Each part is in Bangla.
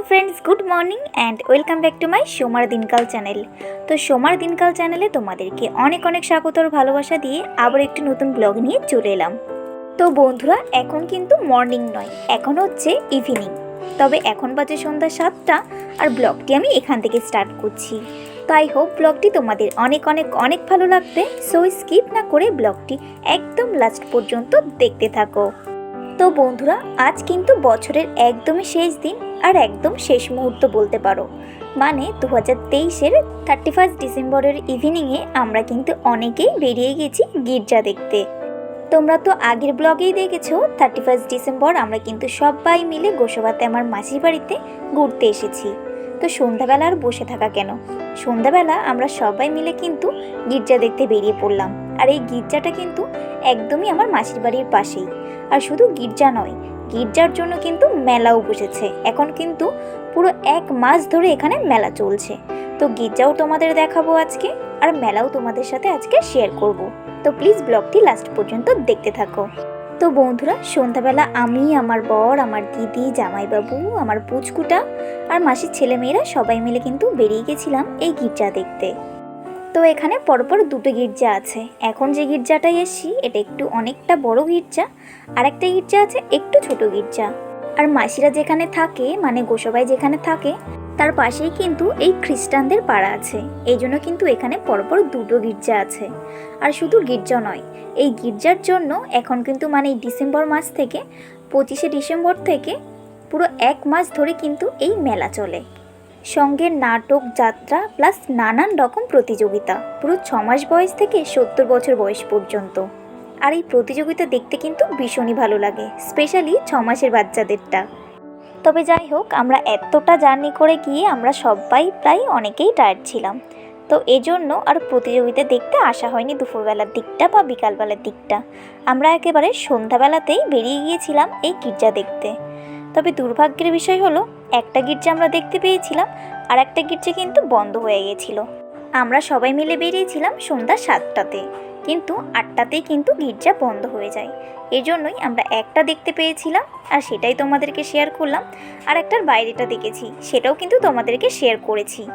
Hello friends good morning and welcome back to my সোমার দিনকাল চ্যানেল তো সোমার দিনকাল চ্যানেলে তোমাদেরকে অনেক অনেক স্বাগতর ভালোবাসা দিয়ে আবার একটি নতুন ব্লগ নিয়ে চলে এলাম। তো বন্ধুরা, এখন কিন্তু মর্নিং নয়, এখন হচ্ছে ইভিনিং তবে এখন বাজে সন্ধ্যা সাতটা আর ব্লগটি আমি এখান থেকে স্টার্ট করছি। তো আই হোপ ব্লগটি তোমাদের অনেক অনেক অনেক ভালো লাগবে সো স্কিপ না করে ব্লগটি একদম লাস্ট পর্যন্ত দেখতে থাকো। তো বন্ধুরা, আজ কিন্তু বছরের একদমই শেষ দিন আর একদম শেষ মুহূর্ত বলতে পারো। মানে দু হাজার তেইশের থার্টি ফার্স্ট ডিসেম্বরের ইভিনিংয়ে আমরা কিন্তু অনেকেই বেরিয়ে গেছি গির্জা দেখতে। তোমরা তো আগের ব্লগেই দেখেছ থার্টি ফার্স্ট ডিসেম্বর আমরা কিন্তু সবাই মিলে গোসবাতে আমার মাসির বাড়িতে ঘুরতে এসেছি। তো সন্ধ্যাবেলা আর বসে থাকা কেন? সন্ধ্যাবেলা আমরা সবাই মিলে কিন্তু গির্জা দেখতে বেরিয়ে পড়লাম। আর এই গির্জাটা কিন্তু একদমই আমার মাসির বাড়ির পাশেই। আর শুধু গির্জা নয় গির্জার জন্য কিন্তু মেলাও বসেছে। এখন কিন্তু পুরো এক মাস ধরে এখানে মেলা চলছে। তো গির্জাও তোমাদের দেখাবো আজকে, আর মেলাও তোমাদের সাথে আজকে শেয়ার করব। তো প্লিজ ব্লগটি লাস্ট পর্যন্ত দেখতে থাকো। তো বন্ধুরা, সন্ধ্যাবেলা আমি, আমার বর, আমার দিদি, জামাইবাবু, আমার পুচকুটা আর মাসির ছেলেমেয়েরা সবাই মিলে কিন্তু বেরিয়ে গেছিলাম এই গির্জা দেখতে। তো এখানে পরপর দুটো গির্জা আছে। এখন যে গির্জাটায় এসছি, এটা একটু অনেকটা বড় গির্জা আর একটা গির্জা আছে একটু ছোট গির্জা। আর মাসিরা যেখানে থাকে মানে গোসবাই যেখানে থাকে, তার পাশেই কিন্তু এই খ্রিস্টানদের পাড়া আছে। এই জন্য কিন্তু এখানে পরপর দুটো গির্জা আছে। আর শুধু গির্জা নয়, এই গির্জার জন্য এখন কিন্তু মানে এই ডিসেম্বর মাস থেকে, পঁচিশে ডিসেম্বর থেকে পুরো এক মাস ধরে কিন্তু এই মেলা চলে। সঙ্গে নাটক, যাত্রা প্লাস নানান রকম প্রতিযোগিতা। পুরো ছ মাস বয়স থেকে সত্তর বছর বয়স পর্যন্ত। আর এই প্রতিযোগিতা দেখতে কিন্তু ভীষণই ভালো লাগে স্পেশালি ছ মাসের বাচ্চাদেরটা। তবে যাই হোক, আমরা এতটা জার্নি করে গিয়ে আমরা সবাই প্রায় অনেকেই টায়ার্ড ছিলাম। তো এজন্য আর প্রতিযোগিতা দেখতে আসা হয়নি দুপুরবেলার দিকটা বা বিকালবেলার দিকটা। আমরা একেবারে সন্ধ্যাবেলাতেই বেরিয়ে গিয়েছিলাম এই গির্জা দেখতে। তবে দুর্ভাগ্যের বিষয় হলো একটা গির্জা আমরা দেখতে পেয়েছিলাম আর একটা গির্জা কিন্তু বন্ধ হয়ে গেছিল। আমরা সবাই মিলে বেরিয়েছিলাম সন্ধ্যা সাতটাতে। কিন্তু আটটাতেই কিন্তু গির্জা বন্ধ হয়ে যায়। এই জন্যই আমরা একটা দেখতে পেয়েছিলাম আর সেটাই তোমাদেরকে শেয়ার করলাম। আর একটার বাইরেটা দেখেছি, সেটাও কিন্তু তোমাদেরকে শেয়ার করেছি।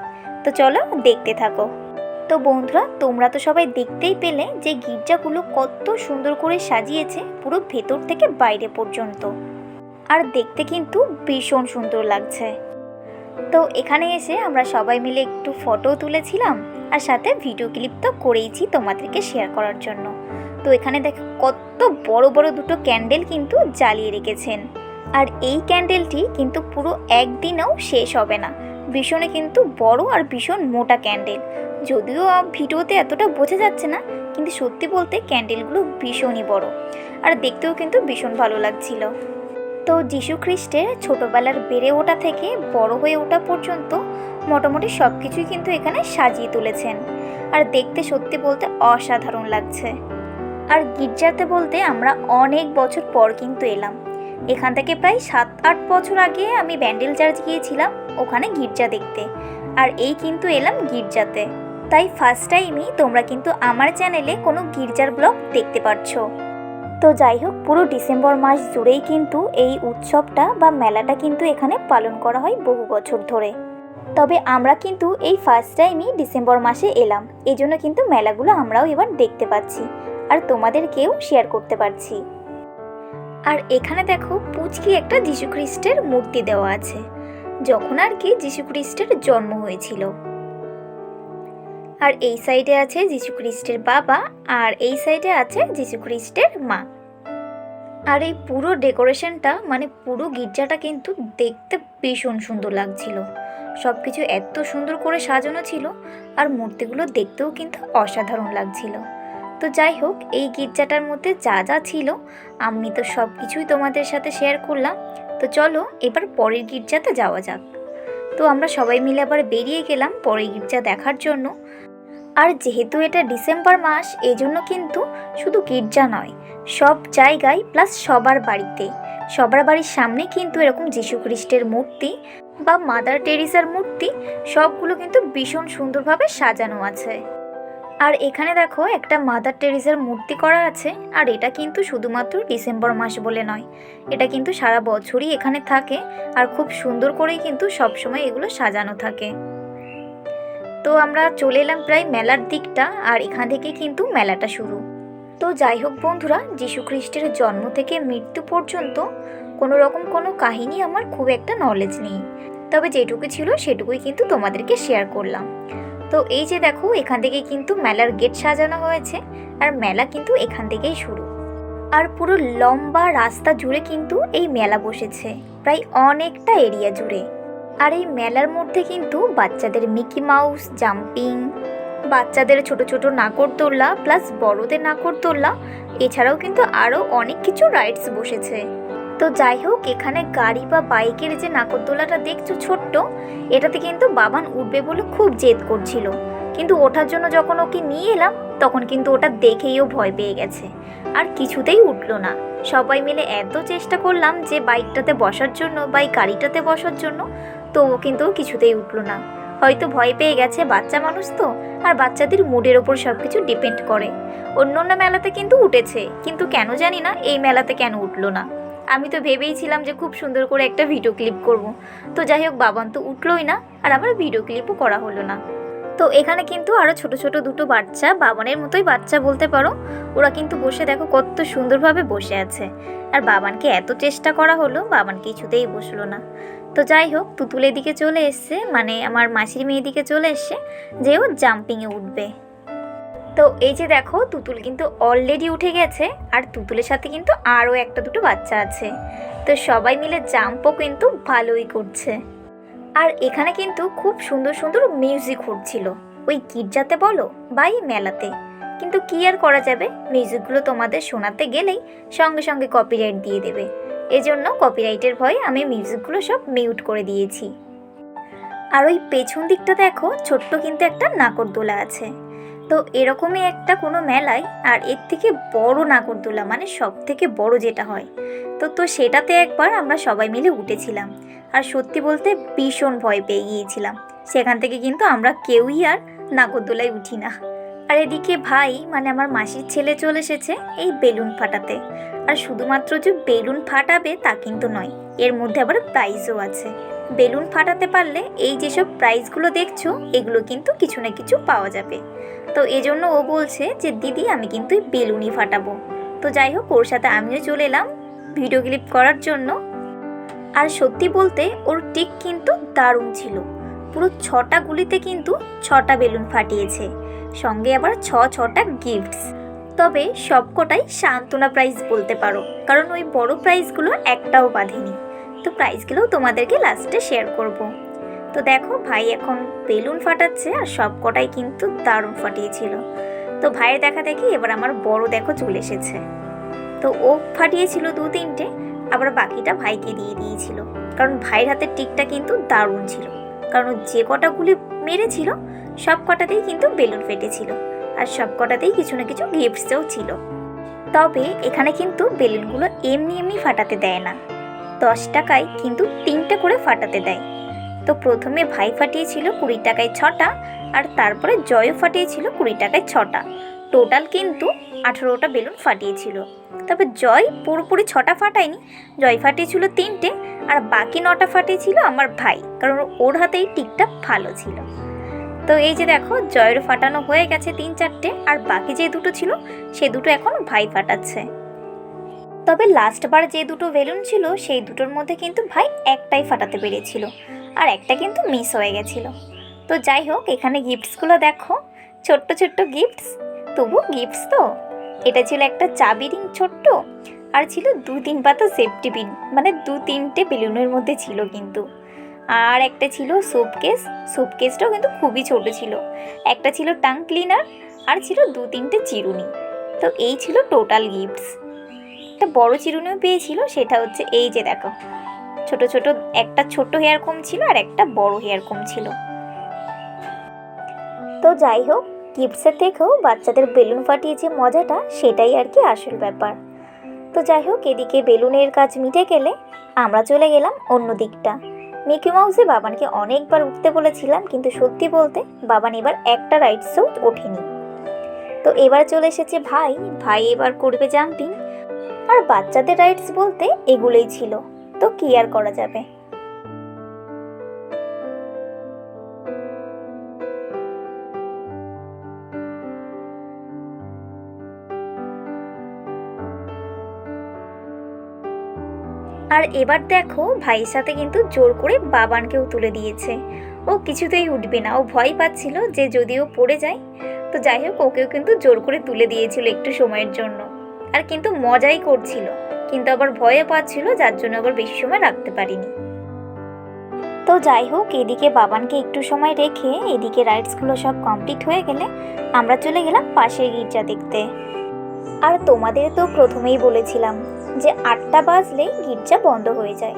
তো চলো দেখতে থাকো। তো বন্ধুরা, তোমরা তো সবাই দেখতেই পেলে যে গির্জাগুলো কত সুন্দর করে সাজিয়েছে পুরো ভেতর থেকে বাইরে পর্যন্ত। আর দেখতে কিন্তু ভীষণ সুন্দর লাগছে। তো এখানে এসে আমরা সবাই মিলে একটু ফটো তুলেছিলাম আর সাথে ভিডিও ক্লিপ তো করেইছি তোমাদেরকে শেয়ার করার জন্য। তো এখানে দেখো কত বড় বড় দুটো ক্যান্ডেল কিন্তু জ্বালিয়ে রেখেছেন। আর এই ক্যান্ডেলটি কিন্তু পুরো একদিনেও শেষ হবে না। ভীষণে কিন্তু বড় আর ভীষণ মোটা ক্যান্ডেল যদিও ভিডিওতে এতটা বোঝা যাচ্ছে না, কিন্তু সত্যি বলতে ক্যান্ডেলগুলো ভীষণই বড়। আর দেখতেও কিন্তু ভীষণ ভালো লাগছিল। তো যীশু খ্রিস্টের ছোটোবেলার বেড়ে ওঠা থেকে বড় হয়ে ওঠা পর্যন্ত মোটামুটি সব কিছুই কিন্তু এখানে সাজিয়ে তুলেছেন। আর দেখতে সত্যি বলতে অসাধারণ লাগছে। আর গির্জাতে বলতে আমরা অনেক বছর পর কিন্তু এলাম। এখান থেকে প্রায় সাত আট বছর আগে আমি ব্যান্ডেল চার্চ গিয়েছিলাম ওখানে গির্জা দেখতে। আর এই কিন্তু এলাম গির্জাতে। তাই ফার্স্ট টাইমই তোমরা কিন্তু আমার চ্যানেলে কোনো গির্জার ব্লগ দেখতে পাচ্ছো তো যাই হোক, পুরো ডিসেম্বর মাস জুড়েই কিন্তু এই উৎসবটা বা মেলাটা কিন্তু এখানে পালন করা হয় বহু বছর ধরে। তবে আমরা কিন্তু এই ফার্স্ট টাইমই ডিসেম্বর মাসে এলাম এই জন্য কিন্তু মেলাগুলো আমরাও এবার দেখতে পাচ্ছি আর তোমাদেরকেও শেয়ার করতে পারছি। আর এখানে দেখো, পুচকি একটা যীশুখ্রিস্টের মূর্তি দেওয়া আছে, যখন আর কি যীশুখ্রিস্টের জন্ম হয়েছিল। আর এই সাইডে আছে যীশুখ্রিস্টের বাবা আর এই সাইডে আছে যীশুখ্রিস্টের মা। আর এই পুরো ডেকোরেশনটা মানে পুরো গির্জাটা কিন্তু দেখতে ভীষণ সুন্দর লাগছিল। সব কিছু এত সুন্দর করে সাজানো ছিল আর মূর্তিগুলো দেখতেও কিন্তু অসাধারণ লাগছিল। তো যাই হোক, এই গির্জাটার মধ্যে যা যা ছিল, আমি তো সব কিছুই তোমাদের সাথে শেয়ার করলাম। তো চলো, এবার পরের গির্জাতে যাওয়া যাক। তো আমরা সবাই মিলে আবার বেরিয়ে গেলাম পরের গির্জা দেখার জন্য। আর যেহেতু এটা ডিসেম্বর মাস এই জন্য কিন্তু শুধু গির্জা নয়, সব জায়গায় প্লাস সবার বাড়িতে। সবার বাড়ির সামনে কিন্তু এরকম যীশু খ্রিস্টের মূর্তি বা মাদার টেরিসার মূর্তি, সবগুলো কিন্তু ভীষণ সুন্দরভাবে সাজানো আছে। আর এখানে দেখো একটা মাদার টেরিসের মূর্তি করা আছে, আর এটা কিন্তু শুধুমাত্র ডিসেম্বর মাস বলে নয়, এটা কিন্তু সারা বছরই এখানে থাকে, আর খুব সুন্দর করেই কিন্তু সবসময় এগুলো সাজানো থাকে। তো আমরা চলে এলাম প্রায় মেলার দিকটা আর এখান থেকে কিন্তু মেলাটা শুরু। তো যাই হোক বন্ধুরা, যীশু খ্রিস্টের জন্ম থেকে মৃত্যু পর্যন্ত কোনো রকম কোনো কাহিনী আমার খুব একটা নলেজ নেই। তবে যেটুকু ছিল সেটুকুই কিন্তু তোমাদেরকে শেয়ার করলাম। তো এই যে দেখো, এখান থেকে কিন্তু মেলার গেট সাজানো হয়েছে আর মেলা কিন্তু এখান থেকেই শুরু। আর পুরো লম্বা রাস্তা জুড়ে কিন্তু এই মেলা বসেছে, প্রায় অনেকটা এরিয়া জুড়ে। আর এই মেলার মধ্যে কিন্তু বাচ্চাদের মিকি মাউস, জাম্পিং, বাচ্চাদের ছোট ছোট নাকরদোল্লা প্লাস বড়দের নাকরদোল্লা এছাড়াও কিন্তু আরও অনেক কিছু রাইডস বসেছে। তো যাই হোক, এখানে গাড়ি বা বাইকের যে নাকরদোলাটা দেখছ ছোট্ট, এটাতে কিন্তু বাবান উঠবে বলে খুব জেদ করছিল। কিন্তু ওঠার জন্য যখন ওকে নিয়ে এলাম, তখন কিন্তু ওটা দেখেই ও ভয় পেয়ে গেছে। আর কিছুতেই উঠল না। সবাই মিলে এত চেষ্টা করলাম যে বাইকটাতে বসার জন্য বা এই গাড়িটাতে বসার জন্য তো ও কিন্তু কিছুতেই উঠল না। হয়তো ভয় পেয়ে গেছে বাচ্চা মানুষ তো, আর বাচ্চাদের মুডের ওপর সব কিছু ডিপেন্ড করে। অন্য অন্য মেলাতে কিন্তু উঠেছে, কিন্তু কেন জানি না এই মেলাতে কেন উঠল না। আমি তো ভেবেইছিলাম যে খুব সুন্দর করে একটা ভিডিও ক্লিপ করব। তো যাই হোক, বাবান তো উঠলোই না, আর আমার ভিডিও ক্লিপও করা হলো না। তো এখানে কিন্তু আরও ছোট ছোট দুটো বাচ্চা, বাবানের মতোই বাচ্চা বলতে পারো। ওরা কিন্তু বসে দেখো কত সুন্দরভাবে বসে আছে। আর বাবানকে এত চেষ্টা করা হলো, বাবান কিছুতেই বসল না। তো যাই হোক তুতুলের দিকে চলে এসছে মানে আমার মাসির মেয়ের দিকে চলে এসছে, যে ও জাম্পিংয়ে উঠবে। তো এই যে দেখো, তুতুল কিন্তু অলরেডি উঠে গেছে, আর তুতুলের সাথে কিন্তু আরও একটা দুটো বাচ্চা আছে। তো সবাই মিলে জাম্পও কিন্তু ভালোই করছে। আর এখানে কিন্তু খুব সুন্দর সুন্দর মিউজিক হচ্ছিল। ওই গির্জাতে বলো, বা এই মেলাতে। কিন্তু কি আর করা যাবে? মিউজিকগুলো তোমাদের শোনাতে গেলেই সঙ্গে সঙ্গে কপিরাইট দিয়ে দেবে। এজন্য কপিরাইটের ভয়ে আমি মিউজিকগুলো সব মিউট করে দিয়েছি। আর ওই পেছন দিকটা দেখো, ছোট্ট কিন্তু একটা নাকরদোলা আছে। তো এরকমই একটা কোনো মেলায়, আর এর থেকে বড় নাগরদোলা মানে সব থেকে বড় যেটা হয়। তো তো সেটাতে একবার আমরা সবাই মিলে উঠেছিলাম। আর সত্যি বলতে ভীষণ ভয় পেয়ে গিয়েছিলাম। সেখান থেকে কিন্তু আমরা কেউই আর নাগরদোলায় উঠি না। আর এদিকে ভাই মানে আমার মাসির ছেলে চলে এসেছে এই বেলুন ফাটাতে। আর শুধুমাত্র যে বেলুন ফাটাবে তা কিন্তু নয়, এর মধ্যে আবার প্রাইজও আছে। বেলুন ফাটাতে পারলে এই যেসব প্রাইজগুলো দেখছ, এগুলো কিন্তু কিছু না কিছু পাওয়া যাবে। তো এজন্য ও বলছে যে, দিদি, আমি কিন্তু এই বেলুনই ফাটাবো। তো যাই হোক, ওর সাথে আমিও চলে এলাম ভিডিও ক্লিপ করার জন্য। আর সত্যি বলতে, ওর টিক কিন্তু দারুণ ছিল। পুরো ছটা গুলিতে কিন্তু ছটা বেলুন ফাটিয়েছে। সঙ্গে আবার ছ, ছটা গিফটস তবে সবকটাই সান্ত্বনা প্রাইজ বলতে পারো, কারণ ওই বড় প্রাইজগুলো একটাও বাঁধেনি। তো প্রাইজগুলো তোমাদেরকে লাস্টে শেয়ার করব। তো দেখো, ভাই এখন বেলুন ফাটাচ্ছে আর সব কটাই কিন্তু দারুণ ফাটিয়েছিল। তো ভাইয়ের দেখা দেখি এবার আমার বড় দেখো চলে এসেছে। তো ও ফাটিয়েছিল দু তিনটে, আবার বাকিটা ভাইকে দিয়ে দিয়েছিল। কারণ ভাইয়ের হাতের টিকটা কিন্তু দারুণ ছিল। কারণ যে কটাগুলি মেরেছিল সব কটাতেই কিন্তু বেলুন ফেটেছিল আর সব কটাতেই কিছু না কিছু গিফটসও ছিল। তবে এখানে কিন্তু বেলুনগুলো এমনি এমনি ফাটাতে দেয় না। দশ টাকায় কিন্তু তিনটা করে ফাটাতে দেয়। তো প্রথমে ভাই ফাটিয়েছিল কুড়ি টাকায় ছটা আর তারপরে জয়ও ফাটিয়েছিল কুড়ি টাকায় ছটা। টোটাল কিন্তু আঠেরোটা বেলুন ফাটিয়েছিল। তবে জয় পুরোপুরি ছটা ফাটায়নি। জয় ফাটিয়েছিল তিনটে আর বাকি নটা ফাটিয়েছিল আমার ভাই, কারণ ওর হাতেই টিকটা ভালো ছিল। তো এই যে দেখো, জয়ের ফাটানো হয়ে গেছে তিন চারটে আর বাকি যে দুটো ছিল, সে দুটো এখন ভাই ফাটাচ্ছে। তবে লাস্টবার যে দুটো বেলুন ছিল, সেই দুটোর মধ্যে কিন্তু ভাই একটাই ফাটাতে পেরেছিল আর একটা কিন্তু মিস হয়ে গেছিল। তো যাই হোক, এখানে গিফটসগুলো দেখো। ছোট্ট ছোট্ট গিফটস। তবু গিফটস তো। এটা ছিল একটা চাবি রিং ছোট্ট আর ছিল দু তিন পাতা সেফটি পিন মানে দু তিনটে বেলুনের মধ্যে ছিল কিন্তু। আর একটা ছিল সোপ কেস সোপ কেসটাও কিন্তু খুবই ছোট ছিল। একটা ছিল টাং ক্লিনার আর ছিল দু তিনটে চিরুনি। তো এই ছিল টোটাল গিফটস একটা বড় চিরুনিও পেয়েছিল, সেটা হচ্ছে এই যে দেখো। ছোট ছোট একটা ছোট হেয়ার কম ছিল আর একটা বড় হেয়ার কম ছিল। তো যাই হোক গিফটসের থেকেও বাচ্চাদের বেলুন ফাটিয়ে যে মজাটা, সেটাই আর কি আসল ব্যাপার। তো যাই হোক, এদিকে বেলুনের কাজ মিটে গেলে আমরা চলে গেলাম অন্য দিকটা। মিকি মাউসে বাবানকে অনেকবার উঠতে বলেছিলাম, কিন্তু সত্যি বলতে বাবান এবার একটা রাইডসও ওঠেনি। তো এবার চলে এসেছে ভাই। ভাই এবার করবে জাম্পিং আর বাচ্চাদের রাইডস বলতে এগুলোই ছিল। তো কি আর করা যাবে? আর এবার দেখো ভাইয়ের সাথে কিন্তু জোর করে বাবানকেও তুলে দিয়েছে। ও কিছুতেই উঠবে না। ও ভয় পাচ্ছিল যে যদিও পড়ে যায়, তো যাই হোক ওকেও কিন্তু জোর করে তুলে দিয়েছিল একটু সময়ের জন্য। আর কিন্তু মজাই করছিল, কিন্তু আবার ভয়ে পাচ্ছিল যার জন্য আবার বেশি সময় রাখতে পারিনি। তো যাই হোক, এদিকে বাবানকে একটু সময় রেখে এদিকে রাইডসগুলো সব কমপ্লিট হয়ে গেলে আমরা চলে গেলাম পাশের গির্জা দেখতে। আর তোমাদের তো প্রথমেই বলেছিলাম যে আটটা বাজলেই গির্জা বন্ধ হয়ে যায়।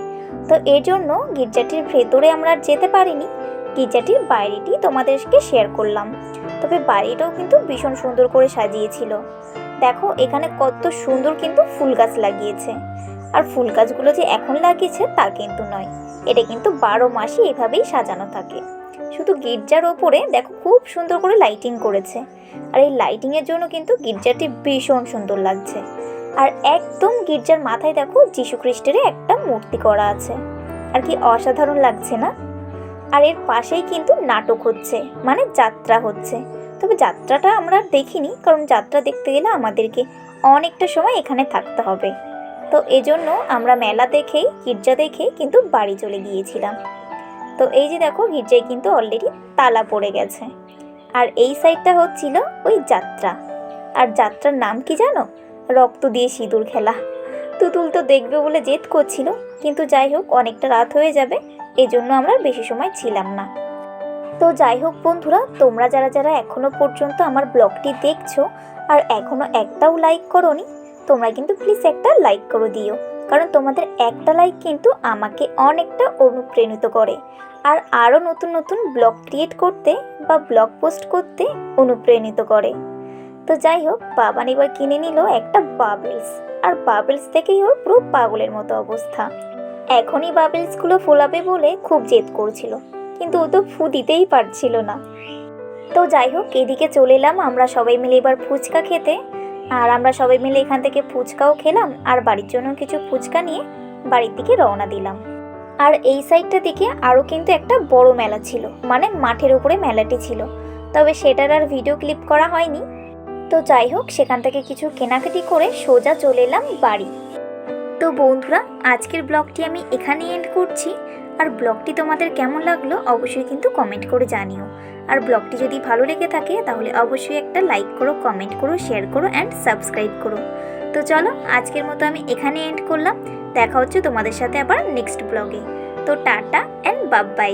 তো এর জন্য গির্জাটির ভেতরে আমরা যেতে পারিনি। গির্জাটির বাইরেটি তোমাদেরকে শেয়ার করলাম। তবে বাড়িটাও কিন্তু ভীষণ সুন্দর করে সাজিয়েছিল। দেখো, এখানে কত সুন্দর কিন্তু ফুল গাছ লাগিয়েছে। আর ফুল গাছগুলো যে এখন লাগিয়েছে তা কিন্তু নয়। এটা কিন্তু বারো মাসই এভাবেই সাজানো থাকে। শুধু গির্জার ওপরে দেখো খুব সুন্দর করে লাইটিং করেছে। আর এই লাইটিংয়ের জন্য কিন্তু গির্জাটি ভীষণ সুন্দর লাগছে। আর একদম গির্জার মাথায় দেখো যীশু খ্রিস্টের একটা মূর্তি করা আছে। আর কি অসাধারণ লাগছে না? আর এর পাশেই কিন্তু নাটক হচ্ছে মানে যাত্রা হচ্ছে। তবে যাত্রাটা আমরা দেখিনি, কারণ যাত্রা দেখতে গেলে আমাদেরকে অনেকটা সময় এখানে থাকতে হবে। তো এজন্য আমরা মেলা দেখেই গির্জা দেখেই কিন্তু বাড়ি চলে গিয়েছিলাম। তো এই যে দেখো, গির্জায় কিন্তু অলরেডি তালা পড়ে গেছে। আর এই সাইডটা হচ্ছিল ওই যাত্রা। আর যাত্রার নাম কি জানো? রক্ত দিয়ে সিঁদুর খেলা। তুতুল তো দেখবে বলে জেদ করছিল, কিন্তু যাই হোক, অনেকটা রাত হয়ে যাবে এই জন্য আমরা বেশি সময় ছিলাম না। তো যাই হোক বন্ধুরা, তোমরা যারা যারা এখনও পর্যন্ত আমার ব্লগটি দেখছ, আর এখনও একটাও লাইক করোনি, তোমরা কিন্তু প্লিজ একটা লাইক করে দিও, কারণ তোমাদের একটা লাইক কিন্তু আমাকে অনেকটা অনুপ্রাণিত করে। আর আরও নতুন নতুন ব্লগ ক্রিয়েট করতে বা ব্লগ পোস্ট করতে অনুপ্রাণিত করে। তো যাই হোক, বাবান এবার কিনে নিল একটা বাবেলস আর বাবেলস থেকেই ওর পুরো পাগলের মতো অবস্থা। এখনই বাবেলসগুলো ফোলাবে বলে খুব জেদ করছিল, কিন্তু ও তো ফু দিতেই পারছিল না। তো যাই হোক, এদিকে চলে এলাম আমরা সবাই মিলে এবার ফুচকা খেতে। আর আমরা সবাই মিলে এখান থেকে ফুচকাও খেলাম, আর বাড়ির জন্য কিছু ফুচকা নিয়ে বাড়ির দিকে রওনা দিলাম। আর এই সাইডটা দিকে আরও কিন্তু একটা বড় মেলা ছিল মানে মাঠের উপরে মেলাটি ছিল। তবে সেটার আর ভিডিও ক্লিপ করা হয়নি। তো যাই হোক, সেখান থেকে কিছু কেনাকাটি করে সোজা চলে এলাম বাড়ি। তো বন্ধুরা, আজকের ব্লগটি আমি এখানে এন্ড করছি। আর ব্লগটি তোমাদের কেমন লাগল অবশ্যই কিন্তু কমেন্ট করে জানিও। আর ব্লগটি যদি ভালো লেগে থাকে, তাহলে অবশ্যই একটা লাইক করো কমেন্ট করো শেয়ার করো অ্যান্ড সাবস্ক্রাইব করো। তো চলো, আজকের মতো আমি এখানে এন্ড করলাম। দেখা হচ্ছে তোমাদের সাথে আবার নেক্সট ব্লগে। তো টাটা অ্যান্ড বাই বাই